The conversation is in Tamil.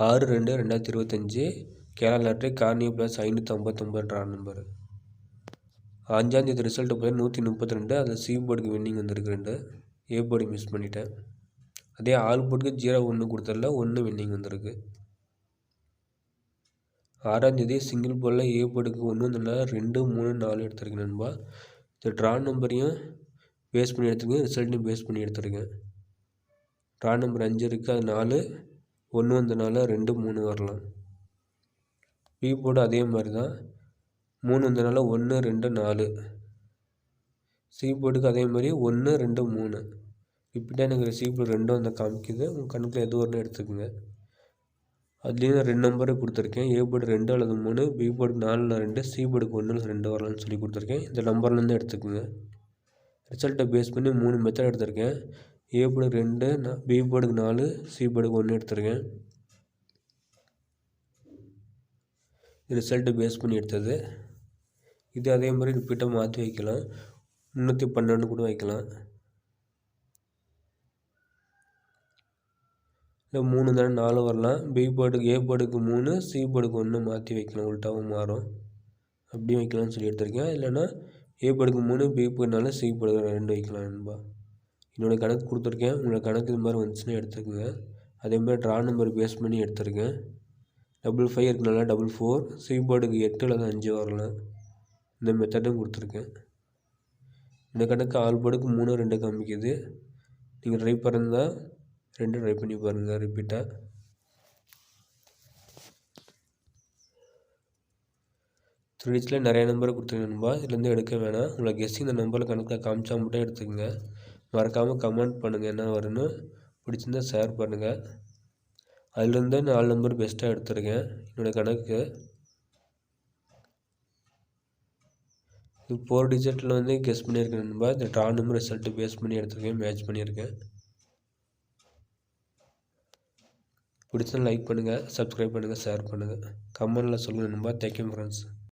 ஆறு ரெண்டு ரெண்டாயிரத்தி இருபத்தஞ்சி கேரளா லாட்ரி கார்னியா ப்ளஸ் ஐநூற்றி ஐம்பத்தொம்பதுன்ற நம்பர் அஞ்சாந்தேதி ரிசல்ட்டு போய் நூற்றி முப்பத்தி ரெண்டு அதில் சி போர்டுக்கு வின்னிங் வந்திருக்கு ரெண்டு ஏ போர்டு மிஸ் பண்ணிட்டேன். அதே ஆல் போர்டுக்கு ஜீரோ ஒன்று கொடுத்ததில்ல ஒன்று வின்னிங் வந்திருக்கு. ஆறாந்தேதி சிங்கிள் போர்டில் ஏ போர்டுக்கு ஒன்று வந்ததுனால ரெண்டு மூணு நாலு எடுத்திருக்கேன் நண்பா. இந்த ட்ரா நம்பரையும் பேஸ் பண்ணி எடுத்துருக்கேன் ரிசல்ட்டையும் பேஸ் பண்ணி எடுத்துருக்கேன். ட்ரா நம்பர் அஞ்சு இருக்குது அது நாலு. ஒன்று வந்தனால ரெண்டு மூணு வரலாம். பி போர்டு அதே மாதிரி தான் மூணு வந்தனால ஒன்று ரெண்டு நாலு. சி போர்டுக்கு அதே மாதிரி ஒன்று ரெண்டு மூணு. ரிப்பீட்டாக எனக்கு சி போர்டு ரெண்டும் வந்து காமிக்குது. உங்கள் கணக்கில் எது ஒன்று எடுத்துக்கோங்க. அதுலேயும் ரெண்டு நம்பரு கொடுத்துருக்கேன். ஏ போர்டு ரெண்டு அல்லது மூணு பி போர்டுக்கு நாலில் ரெண்டு சி போர்டுக்கு ஒன்றில் ரெண்டு வரலாம்னு சொல்லி கொடுத்துருக்கேன். இந்த நம்பர்லேருந்து எடுத்துக்கோங்க. ரிசல்ட்டை பேஸ் பண்ணி மூணு மெத்தட் எடுத்திருக்கேன். ஏ போர்டுக்கு ரெண்டு பி போர்டுக்கு நாலு சி போர்டுக்கு ஒன்று எடுத்திருக்கேன். ரிசல்ட்டு பேஸ் பண்ணி எடுத்தது. இது அதே மாதிரி ரிப்பீட்டாக மாற்றி வைக்கலாம். முந்நூற்றி பன்னெண்டு கூட வைக்கலாம். இல்லை மூணு தானே நாலு வரலாம். பி போர்டுக்கு ஏ போர்டுக்கு மூணு சி போர்டுக்கு ஒன்று மாற்றி வைக்கலாம். உள்ட்டாவும் மாறும். அப்படியும் வைக்கலாம்னு சொல்லி எடுத்திருக்கேன். இல்லைன்னா ஏ போர்டுக்கு மூணு பி போர்டுனால சி போர்டுக்கு ரெண்டு வைக்கலாம் நண்பா. என்னோடய கணக்கு கொடுத்துருக்கேன். உங்களோட கணக்கு இது மாதிரி வந்துச்சுன்னா எடுத்துக்கோங்க. அதே மாதிரி ட்ரா நம்பர் பேஸ் பண்ணி எடுத்திருக்கேன் டபுள் ஃபைவ் இருக்கனால டபுள் ஃபோர் சி எட்டு அல்லது அஞ்சு வரலாம் இந்த மெத்தடும் கொடுத்துருக்கேன். இந்த கணக்கு ஆல் போர்டுக்கு மூணு ரெண்டு காமிக்குது. நீங்கள் ட்ரை பண்ணிருந்தால் ரெண்டு ட்ரை பண்ணி பாருங்கள் ரிப்பீட்டாக த்ரீடிஸில் நிறைய நம்பர் கொடுத்துருக்கேன்பா இதுலேருந்து எடுக்க வேணாம். உங்களை கெஸ்ஸிங் இந்த நம்பரில் கணக்கில் காமிச்சா மட்டும் எடுத்துக்கோங்க. மறக்காமல் கமெண்ட் பண்ணுங்கள் என்ன வரும்னு. பிடிச்சிருந்தா ஷேர் பண்ணுங்கள் அதுலேருந்து நாலு நம்பர் பெஸ்ட்டாக எடுத்திருக்கேன் என்னோடய கணக்கு. ஃபோர் டிஜிட்டில் வந்து கெஸ் பண்ணியிருக்கேன் நண்பா. இந்த ட்ரா நம்பர் ரிசல்ட்டு பேஸ் பண்ணி எடுத்திருக்கேன் மேட்ச் பண்ணியிருக்கேன் பிடிச்சா லைக் பண்ணுங்கள் சப்ஸ்கிரைப் பண்ணுங்கள் ஷேர் பண்ணுங்கள் கமெண்டில் சொல்லுங்கள் நண்பா. Thank you friends